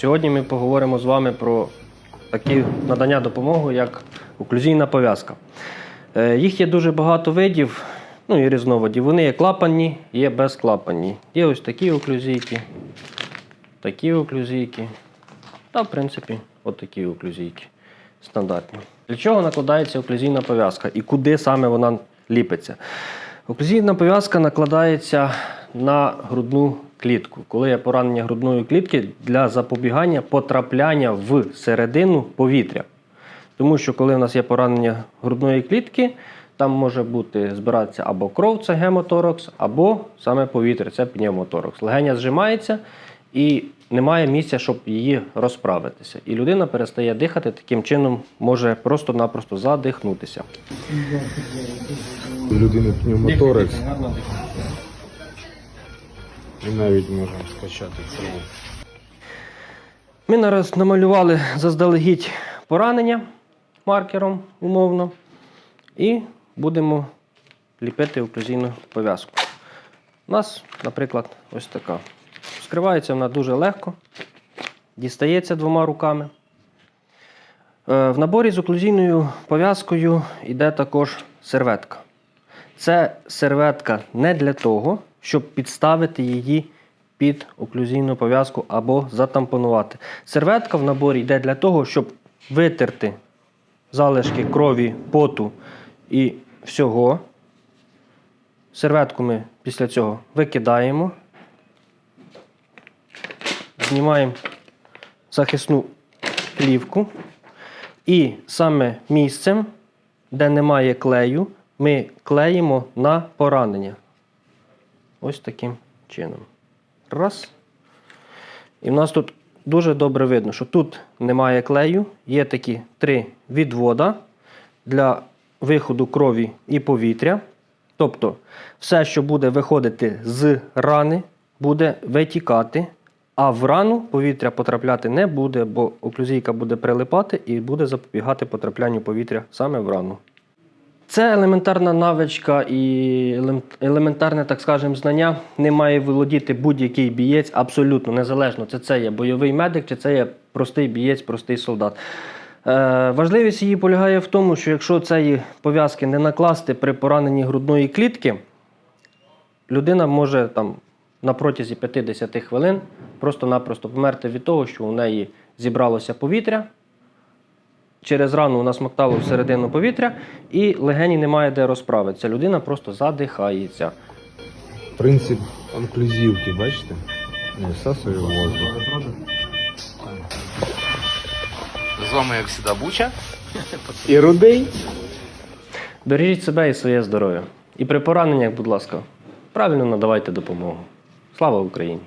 Сьогодні ми поговоримо з вами про такі надання допомоги, як оклюзійна пов'язка. Е, Їх є дуже багато видів, ну і різновидів. Вони є клапанні, є безклапанні. Є ось такі оклюзійки, такі оклюзійки. Та, в принципі, от такі оклюзійки стандартні. Для чого накладається оклюзійна пов'язка і куди саме вона ліпиться? Оклюзійна пов'язка накладається на грудну клітку. Коли є поранення грудної клітки для запобігання потрапляння в середину повітря. Тому що коли в нас є поранення грудної клітки, там може бути збиратися або кров, це гемоторакс, або саме повітря, це пневмоторакс. Легеня зжимається і немає місця, щоб її розправитися. І людина перестає дихати, таким чином може просто-напросто задихнутися. У людини пневмоторакс і навіть можемо скачати кров. Ми зараз намалювали заздалегідь поранення маркером умовно. І будемо ліпити оклюзійну пов'язку. У нас, наприклад, ось така. Скривається вона дуже легко, дістається двома руками. Е, В наборі з оклюзійною пов'язкою йде також серветка. Це серветка не для того, щоб підставити її під оклюзійну пов'язку або затампонувати. Серветка в наборі йде для того, щоб витерти залишки крові, поту і всього. Серветку ми після цього викидаємо, знімаємо захисну плівку. І саме місцем, де немає клею, ми клеїмо на поранення. Ось таким чином. Раз. І в нас тут дуже добре видно, що тут немає клею, є такі три відвода для виходу крові і повітря. Тобто, все, що буде виходити з рани, буде витікати, а в рану повітря потрапляти не буде, бо оклюзійка буде прилипати і буде запобігати потраплянню повітря саме в рану. Це елементарна навичка і елементарне, так скажемо, знання не має володіти будь-який бієць абсолютно незалежно. Це це є бойовий медик, чи це є простий бієць, простий солдат. Е, важливість її полягає в тому, що якщо цієї пов'язки не накласти при пораненні грудної клітки, людина може там на протязі 50 хвилин просто-напросто померти від того, що у неї зібралося повітря, через рану насмоктало всередину повітря, і легені немає де розправитися. Людина просто задихається. Принцип анклюзівки, бачите? Не всасує воздух. З вами, як завжди, Буча. І рудий. Бережіть себе і своє здоров'я. І при пораненнях, будь ласка, правильно надавайте допомогу. Слава Україні!